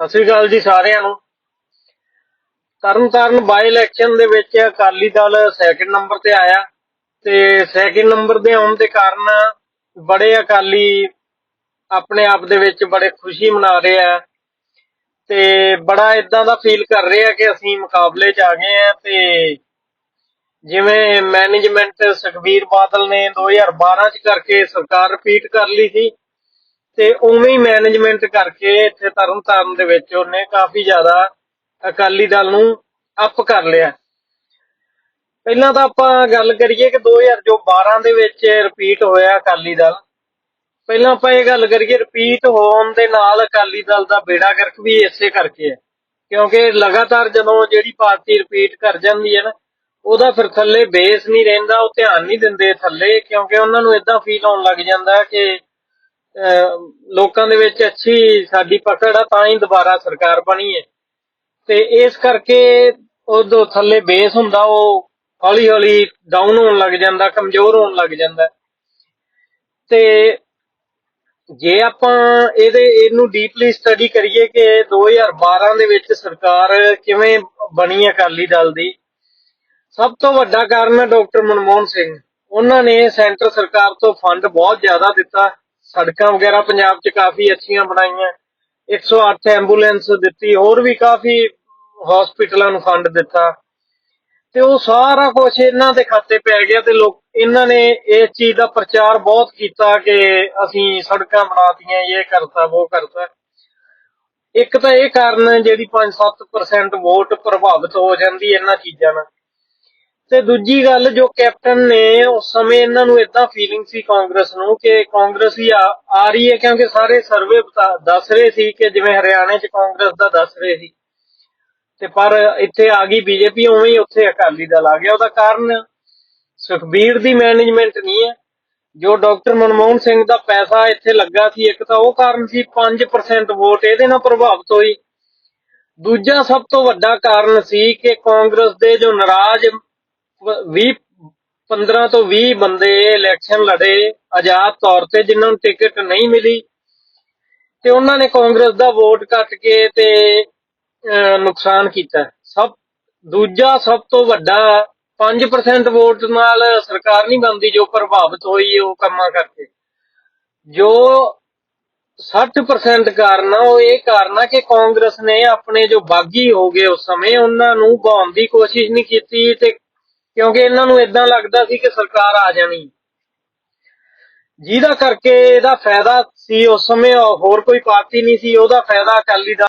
ਸਤਿ ਸ੍ਰੀ ਅਕਾਲ ਜੀ ਸਾਰਿਆਂ ਨੂੰ। ਤਰਨਤਾਰਨ ਬਾਈ ਇਲੈਕਸ਼ਨ ਦੇ ਵਿੱਚ ਅਕਾਲੀ ਦਲ ਸੈਕਿੰਡ ਨੰਬਰ ਤੇ ਆਇਆ ਤੇ ਸੈਕਿੰਡ ਨੰਬਰ ਦੇ ਆਉਣ ਦੇ ਕਾਰਨ ਬੜੇ ਅਕਾਲੀ ਆਪਣੇ ਆਪ ਦੇ ਵਿੱਚ ਬੜੇ ਖੁਸ਼ੀ ਮਨਾ ਰਹੇ ਆ ਤੇ ਬੜਾ ਇਦਾਂ ਦਾ ਫੀਲ ਕਰ ਰਹੇ ਆ ਕਿ ਅਸੀਂ ਮੁਕਾਬਲੇ 'ਚ ਆ ਗਏ ਆ ਤੇ ਜਿਵੇਂ ਮੈਨੇਜਮੈਂਟ ਸੁਖਬੀਰ ਬਾਦਲ ਨੇ 2012 ਚ ਕਰਕੇ ਸਰਕਾਰ ਰਿਪੀਟ ਕਰ ਲਈ ਸੀ ਤੇ ਉਵੇਂ ਹੀ ਮੈਨੇਜਮੈਂਟ ਕਰਕੇ ਇੱਥੇ ਤਰਨਤਾਰਨ ਦੇ ਵਿੱਚ ਉਹਨੇ ਕਾਫੀ ਜ਼ਿਆਦਾ ਅਕਾਲੀ ਦਲ ਨੂੰ ਅਪ ਕਰ ਲਿਆ। ਪਹਿਲਾਂ ਤਾਂ ਆਪਾਂ ਗੱਲ ਕਰੀਏ ਕਿ 2012 ਦੇ ਵਿੱਚ ਰਿਪੀਟ ਹੋਇਆ ਅਕਾਲੀ ਦਲ। ਪਹਿਲਾਂ ਆਪਾਂ ਇਹ ਗੱਲ ਕਰੀਏ ਰਿਪੀਟ ਹੋਣ ਦੇ ਨਾਲ ਅਕਾਲੀ ਦਲ ਦਾ ਬੇੜਾ ਗਰਕ ਵੀ ਇਸੇ ਕਰਕੇ ਹੈ। ਕਿਉਂਕਿ ਲਗਾਤਾਰ ਜਦੋਂ ਜਿਹੜੀ ਪਾਰਟੀ ਰਿਪੀਟ ਕਰ ਜਾਂਦੀ ਹੈ ਨਾ, ਉਹਦਾ ਫਿਰ ਥੱਲੇ ਬੇਸ ਨਹੀਂ ਰਹਿੰਦਾ, ਉਹ ਧਿਆਨ ਨਹੀਂ ਦਿੰਦੇ ਥੱਲੇ, ਕਿਉਂਕਿ ਉਹਨਾਂ ਨੂੰ ਇਦਾਂ ਫੀਲ ਹੋਣ ਲੱਗ ਜਾਂਦਾ ਕਿ ਲੋਕਾਂ ਦੇ ਵਿੱਚ ਅੱਛੀ ਸਾਡੀ ਪਕੜ ਆ, ਤਾਂ ਹੀ ਦੁਬਾਰਾ ਸਰਕਾਰ ਬਣੀ ਹੈ। ਤੇ ਇਸ ਕਰਕੇ ਉਦੋਂ ਥੱਲੇ ਬੇਸ ਹੁੰਦਾ, ਉਹ ਹੌਲੀ ਹੌਲੀ ਡਾਊਨ ਹੋਣ ਲੱਗ ਜਾਂਦਾ, ਕਮਜ਼ੋਰ ਹੋਣ ਲੱਗ ਜਾਂਦਾ। ਤੇ ਜੇ ਆਪਾਂ ਇਹਦੇ, ਇਹਨੂੰ ਡੀਪਲੀ ਸਟੱਡੀ ਕਰੀਏ ਕਿ 2012 ਦੇ ਵਿੱਚ ਸਰਕਾਰ ਕਿਵੇਂ ਬਣੀ ਅਕਾਲੀ ਦਲ ਦੀ, ਸਭ ਤੋਂ ਵੱਡਾ ਕਾਰਨ ਹੈ ਡਾਕਟਰ ਮਨਮੋਹਨ ਸਿੰਘ। ਉਹਨਾਂ ਨੇ ਸੈਂਟਰ ਸਰਕਾਰ ਤੋਂ ਫੰਡ ਬਹੁਤ ਜ਼ਿਆਦਾ ਦਿੱਤਾ। ਸੜਕਾਂ ਵਗੈਰਾ ਪੰਜਾਬ 'ਚ ਕਾਫੀ ਅੱਛੀਆਂ ਬਣਾਈਆਂ। 108 ਐਂਬੂਲੈਂਸ ਦਿੱਤੀ, ਹੋਰ ਵੀ ਕਾਫੀ ਹਸਪੀਟਲਾਂ ਨੂੰ ਫੰਡ ਦਿੱਤਾ। ਤੇ ਉਹ ਸਾਰਾ ਕੁਝ ਇਹਨਾਂ ਦੇ ਖਾਤੇ ਪੈ ਗਿਆ ਤੇ ਲੋਕ, ਇਹਨਾਂ ਨੇ ਇਸ ਚੀਜ਼ ਦਾ ਪ੍ਰਚਾਰ ਬਹੁਤ ਕੀਤਾ ਕਿ ਅਸੀਂ ਸੜਕਾਂ ਬਣਾਤੀਆਂ, ਇਹ ਕਰਤਾ, ਉਹ ਕਰਤਾ। ਇੱਕ ਤਾਂ ਇਹ ਕਾਰਨ ਜਿਹੜੀ 5-7% ਵੋਟ ਪ੍ਰਭਾਵਿਤ ਹੋ ਜਾਂਦੀ ਇਹਨਾਂ ਚੀਜ਼ਾਂ ਨਾਲ। ਤੇ ਦੂਜੀ ਗੱਲ ਜੋ ਕੈਪਟਨ ਨੇ ਉਸ ਸਮੇਂ ਇਹਨਾਂ ਨੂੰ ਇਦਾਂ ਫੀਲਿੰਗ ਸੀ ਕਾਂਗਰਸ ਨੂੰ ਕਿ ਕਾਂਗਰਸ ਹੀ ਆ ਰਹੀ ਹੈ ਕਿਉਂਕਿ ਸਾਰੇ ਸਰਵੇ ਦੱਸ ਰਹੇ ਸੀ ਕਿ ਜਿਵੇਂ ਹਰਿਆਣੇ 'ਚ ਕਾਂਗਰਸ ਦਾ ਦੱਸ ਰਹੇ ਸੀ। ਤੇ ਪਰ ਇੱਥੇ ਆ ਗਈ ਬੀਜੇਪੀ, ਉਵੇਂ ਹੀ ਉੱਥੇ ਅਕਾਲੀ ਦਲ ਆ ਗਿਆ। ਉਹਦਾ ਕਾਰਨ ਸੁਖਬੀਰ ਦੀ ਮੈਨੇਜਮੈਂਟ ਨਹੀਂ ਹੈ। ਜੋ ਡਾਕਟਰ ਮਨਮੋਹਨ ਸਿੰਘ ਦਾ ਪੈਸਾ ਇੱਥੇ ਲੱਗਾ ਸੀ, ਇੱਕ ਤਾਂ ਉਹ ਕਾਰਨ ਸੀ 5% ਵੋਟ ਇਹਦੇ ਨਾਲ ਪ੍ਰਭਾਵਿਤ ਹੋਈ। ਦੂਜਾ ਸਭ ਤੋਂ ਵੱਡਾ ਕਾਰਨ ਸੀ ਕਿ ਕਾਂਗਰਸ ਦੇ ਜੋ ਨਾਰਾਜ਼ 20 15 ਤੋਂ 20 ਬੰਦੇ ਇਲੈਕਸ਼ਨ ਲੜੇ, ਆਜ਼ਾਦ ਤੌਰ ਤੇ ਜਿਨ੍ਹਾਂ ਨੂੰ ਟਿਕਟ ਨਹੀਂ ਮਿਲੀ। ਤੇ ਉਹਨਾਂ ਨੇ ਕਾਂਗਰਸ ਦਾ ਵੋਟ ਕੱਟ ਕੇ ਤੇ ਨੁਕਸਾਨ ਕੀਤਾ। ਸਭ, ਦੂਜਾ ਸਭ ਤੋਂ ਵੱਡਾ 5% ਵੋਟ ਨਾਲ ਸਰਕਾਰ ਨਹੀਂ ਬਣਦੀ ਜੋ ਪ੍ਰਭਾਵਿਤ ਹੋਈ ਉਹ ਕੰਮਾਂ ਕਰਕੇ। ਜੋ 60% ਕਾਰਨ ਉਹ ਇਹ ਕਾਰਨ ਆ ਕਿ ਕਾਂਗਰਸ ਨੇ ਆਪਣੇ ਜੋ ਬਾਗੀ ਹੋ ਗਏ ਉਸ ਸਮੇਂ, ਉਹਨਾਂ ਨੂੰ ਗਾਉਣ ਦੀ ਕੋਸ਼ਿਸ਼ ਨਹੀਂ ਕੀਤੀ ਤੇ ਕਿਉਂਕਿ ਇਹਨਾਂ ਨੂੰ ਇਦਾਂ ਲੱਗਦਾ ਸੀ ਕਿ ਸਰਕਾਰ ਆ ਜਾਣੀ। ਜਿਹਦਾ ਕਰਕੇ ਇਹਦਾ ਫਾਇਦਾ ਸੀ, ਉਸ ਸਮੇਂ ਹੋਰ ਕੋਈ ਪਾਰਟੀ ਨਹੀਂ ਸੀ, ਉਹਦਾ ਫਾਇਦਾ ਅਕਾਲੀ ਦਲ